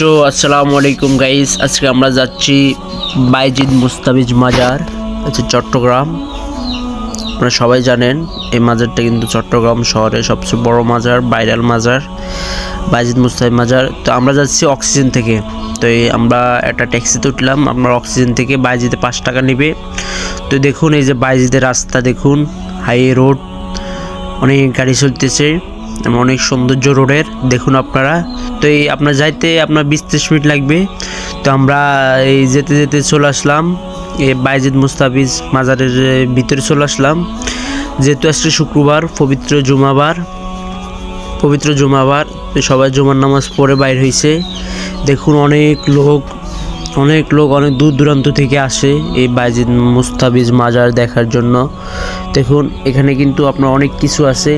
So আসসালামু আলাইকুম guys আজকে আমরা যাচ্ছি বাইজিদ মুস্তাবিজ মাজার আচ্ছা চট্টগ্রাম। আপনারা সবাই জানেন, এই মাজারটা কিন্তু চট্টগ্রাম শহরে সবচেয়ে বড় মাজার ভাইরাল মাজার, বাইজিদ মুস্তাবিজ মাজার। তো আমরা যাচ্ছি অক্সিজেন থেকে। তো এই আমরা একটা ট্যাক্সিতে উঠলাম আপনার অক্সিজেন থেকে বাইজিতে পাঁচ টাকা নেবে। তো দেখুন, এই যে বাইজিদের রাস্তা, দেখুন, হাইওয়ে রোড, অনেক গাড়ি চলতেছে। অনেক সৌন্দর্য রোডের, দেখুন আপনারা। তো এই আপনার যাইতে আপনার বিশ ত্রিশ মিনিট লাগবে। তো আমরা এই যেতে যেতে চলে আসলাম। এই বাইজিদ মুস্তাফিজ মাজারের ভিতরে চলে আসলাম। যেহেতু আজকে শুক্রবার, পবিত্র জুমাবার পবিত্র জুমাবার সবাই জুমার নামাজ পড়ে বাইর হয়েছে দেখুন অনেক লোক অনেক লোক অনেক দূর দূরান্ত থেকে আসে এই বাইজিদ মুস্তাবিজ মাজার দেখার জন্য। দেখুন, এখানে কিন্তু আপনার অনেক কিছু আছে।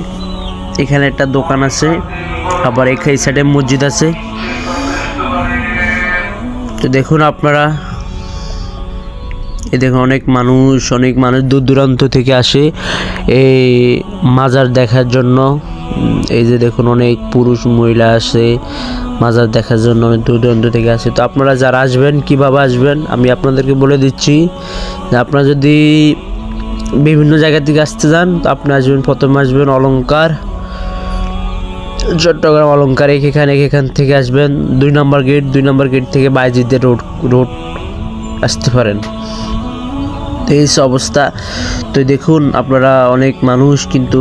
এখানে একটা দোকান আছে, আবার এখানে সাইডে মসজিদ আছে। তো দেখুন আপনারা এই দেখুন অনেক মানুষ অনেক মানুষ দূর দূরান্ত থেকে আসে এই মাজার দেখার জন্য। এই যে দেখুন অনেক পুরুষ মহিলা আসে মাজার দেখার জন্য, অনেক দূর দূরান্ত থেকে আসে। তো আপনারা যারা আসবেন, কীভাবে আসবেন, আমি আপনাদেরকে বলে দিচ্ছি যে আপনারা যদি বিভিন্ন জায়গা থেকে আসতে যান তো আপনি আসবেন, প্রথমে আসবেন অলংকার। চট্টগ্রাম অলংকার এখানে এখান থেকে আসবেন। দুই নম্বর গেট দুই নম্বর গেট থেকে বাইজিদের রোড রোড আসতে পারেন। এই অবস্থা। তো দেখুন, আপনারা অনেক মানুষ কিন্তু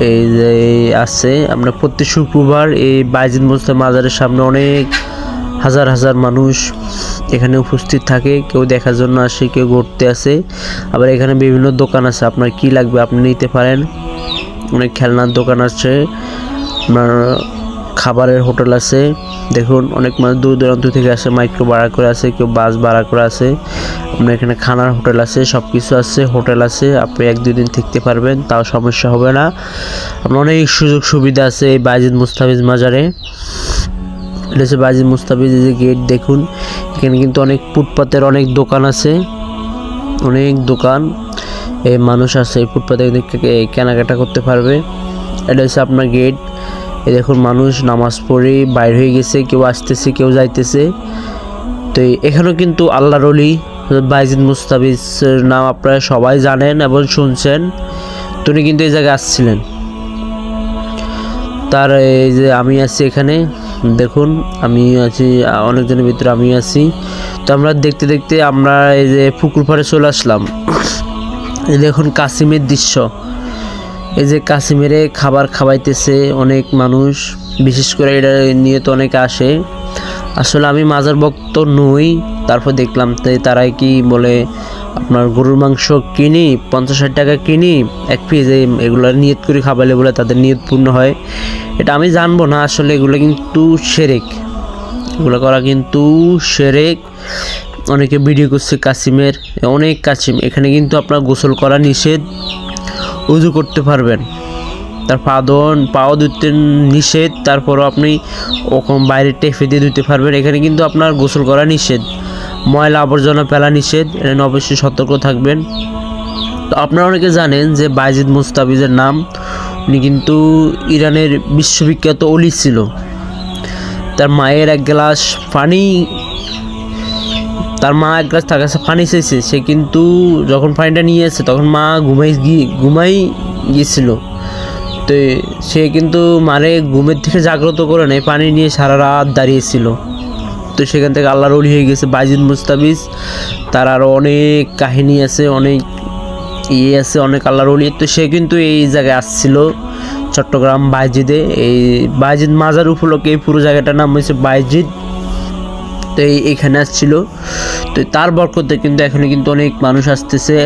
এই যে আছে। আমরা প্রতি শুক্রবার এই বাইজিদ মোস্তা মাজারের সামনে অনেক হাজার হাজার মানুষ এখানে উপস্থিত থাকে। কেউ দেখার জন্য আসে, কেউ ঘুরতে আসে। আবার এখানে বিভিন্ন দোকান আছে। আপনার কি লাগবে আপনি নিতে পারেন। অনেক খেলনার দোকান আছে। আপনার খাবারের হোটেল আছে। দেখুন, অনেক মানুষ দূর দূরান্ত থেকে আসে মাইক্রো ভাড়া করে আছে কেউ বাস ভাড়া করে আছে আপনার এখানে খানার হোটেল আছে সব কিছু আছে, হোটেল আছে, আপনি এক দুই দিন থাকতে পারবেন, তাও সমস্যা হবে না। আপনার অনেক সুযোগ সুবিধা আছে এই বাইজিদ মুস্তাফিজ মাজারে। এটা হচ্ছে বাইজিদ মুস্তাফিজ যে গেট দেখুন। এখানে কিন্তু অনেক ফুটপাতের অনেক দোকান আছে। অনেক দোকান, এই মানুষ আছে ফুটপাতে কেনাকাটা করতে পারবে। এটা হচ্ছে আপনার গেট এই দেখুন, মানুষ নামাজ পড়ে বাইর হয়ে গেছে, কেউ আসতেছে, কেউ যাইতেছে। তো এখানেও কিন্তু আল্লাহর অলি বাইজিদ মুস্তাফিজের নাম আপনারা সবাই জানেন এবং শুনছেন। তিনি কিন্তু এই জায়গায় আসছিলেন। তার এই যে আমি আছি এখানে, দেখুন, আমি আছি, অনেকজনের ভিতরে আমি আছি। তো আমরা দেখতে দেখতে আমরা এই যে পুকুর পাড়ে চলে আসলাম। এই দেখুন, কাসিমের দৃশ্য। এই যে কাশ্মীরে খাবার খাওয়াইতেছে অনেক মানুষ, বিশেষ করে এটা নিয়ে তো অনেকে আসে। আসলে আমি মাজার ভক্ত নই, তারপর দেখলাম তাই তারাই কি বলে, আপনার গরুর মাংস কিনি, পঞ্চাশ ষাট টাকা কিনি, এক পিস এগুলো নিয়ত করে খাবাইলে বলে তাদের নিয়ত পূর্ণ হয়। এটা আমি জানব না, আসলে এগুলো কিন্তু সেরেক। এগুলো করা কিন্তু সেরেক। অনেকে ভিডিও করছে কাসিমের, অনেক কাসিম। এখানে কিন্তু আপনার গোসল করা নিষেধ। উজু করতে পারবেন। তার পা ধোন, পাও ধুতে নিষেধ, তারপরও আপনি ওরকম বাইরে টেফে দিয়ে ধুতে পারবেন। এখানে কিন্তু আপনার গোসল করা নিষেধ। ময়লা আবর্জনা ফেলা নিষেধ। এখানে অবশ্যই সতর্ক থাকবেন। তো আপনারা অনেকে জানেন যে বাইজিদ মুস্তাফিজের নাম, উনি কিন্তু ইরানের বিশ্ববিখ্যাত অলি ছিল। তার মায়ের এক গ্লাস পানি তার মা এক গ্লাস তার কাছে পানি চেয়েছে, সে কিন্তু যখন পানিটা নিয়ে এসেছে তখন মা ঘুমাই গিয়ে, ঘুমাই গিয়েছিল। তো সে কিন্তু মারে ঘুমের থেকে জাগ্রত করে নেয় পানি নিয়ে সারা রাত দাঁড়িয়েছিল। তো সেখান থেকে আল্লাহর অলি হয়ে গেছে বাইজিদ মুস্তাফিজ। তার আরও অনেক কাহিনী আছে, অনেক ইয়ে আছে, অনেক আল্লাহর অলি তো সে কিন্তু এই জায়গায় আসছিল চট্টগ্রাম বাইজিদে। এই বাইজিদ মাজার উপলক্ষে এই পুরো জায়গাটার নাম হয়েছে বাইজিদ তো এই এখানে আসছিল। তো তার বরকতে কিন্তু এখানে কিন্তু অনেক মানুষ আসতেছে।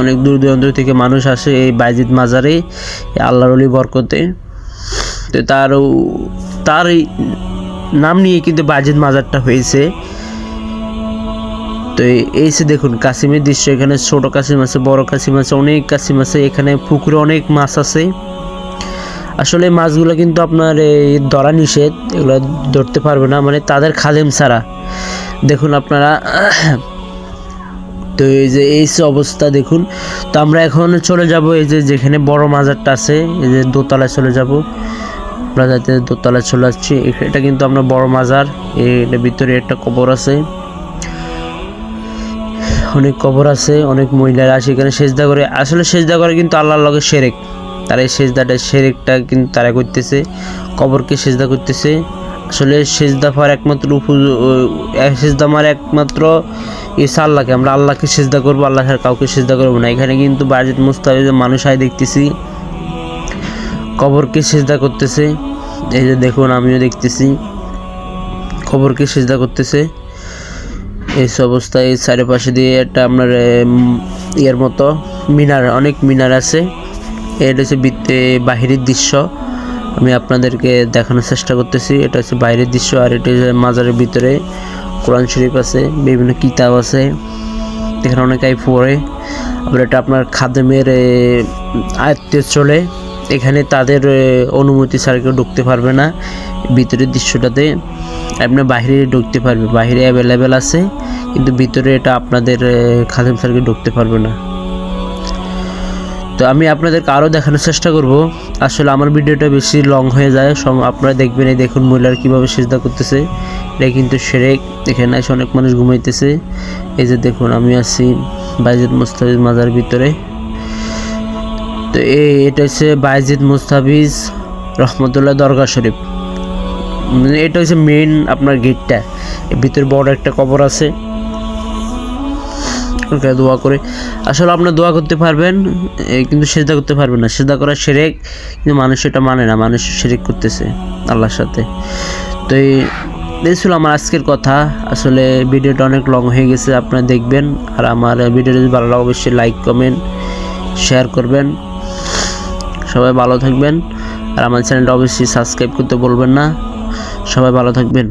অনেক দূর দূরান্ত থেকে মানুষ আসে এই বাইজিদ মাজারে আল্লাহর অলি বরকতে। তো তার তার নাম নিয়ে কিন্তু বাইজিদ মাজারটা হয়েছে। তো এই যে দেখুন, কাসিমের দৃশ্য এখানে ছোট কাসিম আছে, বড় কাসিম আছে, অনেক কাসিম আছে। এখানে পুকুরে অনেক মাছ আছে। আসলে মাছগুলো কিন্তু আপনার এই ধরা নিষেধ, এগুলো ধরতে পারবে না। মানে তাদের খাদেম ছাড়া। দেখুন আপনারা, তো এই যে এই অবস্থা দেখুন। তো আমরা এখন চলে যাব এই যে যেখানে বড় মাজারটা আছে, এই যে দোতলায় চলে যাব। আমরা যাতে দোতলায় চলে আসছি। এটা কিন্তু আমরা বড় মাজার। এর ভিতরে একটা কবর আছে। অনেক কবর আছে, অনেক মহিলারা এখানে। সেজদা করে, আসলে সেজদা করে কিন্তু আল্লাহর লগে সেরেক। তারা এই সেজদাটা, সেরেকটা কিন্তু তারা করতেছে, কবরকে সেজদা করতেছে। আসলে সেজদা পাওয়ার একমাত্র উপ সেজদা আমার একমাত্র এসে আল্লাহকে। আমরা আল্লাহকে সেজদা করব, আল্লাহ কাউকে সেজদা করব না। এখানে কিন্তু বাজিদ মুস্তাফিজের মানুষ আয় দেখতেছি। কবরকে সেজদা করতেছে। এই যে দেখুন, আমিও দেখতেছি। কবরকে সেজদা করতেছে। এই অবস্থায় চারিপাশে দিয়ে একটা আপনার ইয়ের মতো মিনার, অনেক মিনার আছে। এটা হচ্ছে বাহিরের দৃশ্য। আমি আপনাদেরকে দেখানোর চেষ্টা করতেছি। এটা হচ্ছে বাইরের দৃশ্য আর এটা হচ্ছে মাজারের ভিতরে। কোরআন শরীফ আছে, বিভিন্ন কিতাব আছে। এখানে অনেকাই পড়ে। আবার এটা আপনার খাদেমের আয়ত্তে চলে এখানে তাদের অনুমতি ছাড়া কেউ ঢুকতে পারবে না ভিতরের দৃশ্যটাতে। আপনি বাইরে ঢুকতে পারবে, বাইরে অ্যাভেলেবেল আছে। কিন্তু ভিতরে এটা আপনাদের খাদেম স্যারকে ঢুকতে পারবে না। তো আমি আপনাদেরকে আরও দেখানোর চেষ্টা করব। আসলে আমার ভিডিওটা বেশি লং হয়ে যায় আপনারা দেখবেন এই দেখুন মহিলার কীভাবে সেজদা করতেছে। এটা কিন্তু সেরেক এখানে এসে অনেক মানুষ ঘুমাইতেছে। এই যে দেখুন, আমি আছি বাইজিদ মুস্তাফিজ মাজার ভিতরে। তো এই এটা হচ্ছে বাইজিদ মুস্তাফিজ রহমতুল্লাহ দরগা শরীফ। মানে এটা হচ্ছে মেইন আপনার গেটটা ভিতরে বড় একটা কবর আছে। ওকে দোয়া করে। আসলে আপনার দোয়া করতে পারবেন কিন্তু সেজদা করতে পারবেন না। সেজদা করা সেরেক, কিন্তু মানুষ এটা মানে না, মানুষ সেরেক করতেছে আল্লাহর সাথে। তো এই এই ছিল আমার আজকের কথা। আসলে ভিডিওটা অনেক লং হয়ে গেছে, আপনারা দেখবেন। আর আমার ভিডিওটা যদি ভালো লাগে, অবশ্যই লাইক কমেন্ট শেয়ার করবেন। সবাই ভালো থাকবেন। আর আমার চ্যানেলটা অবশ্যই সাবস্ক্রাইব করতে বলবেন না। সবাই ভালো থাকবেন।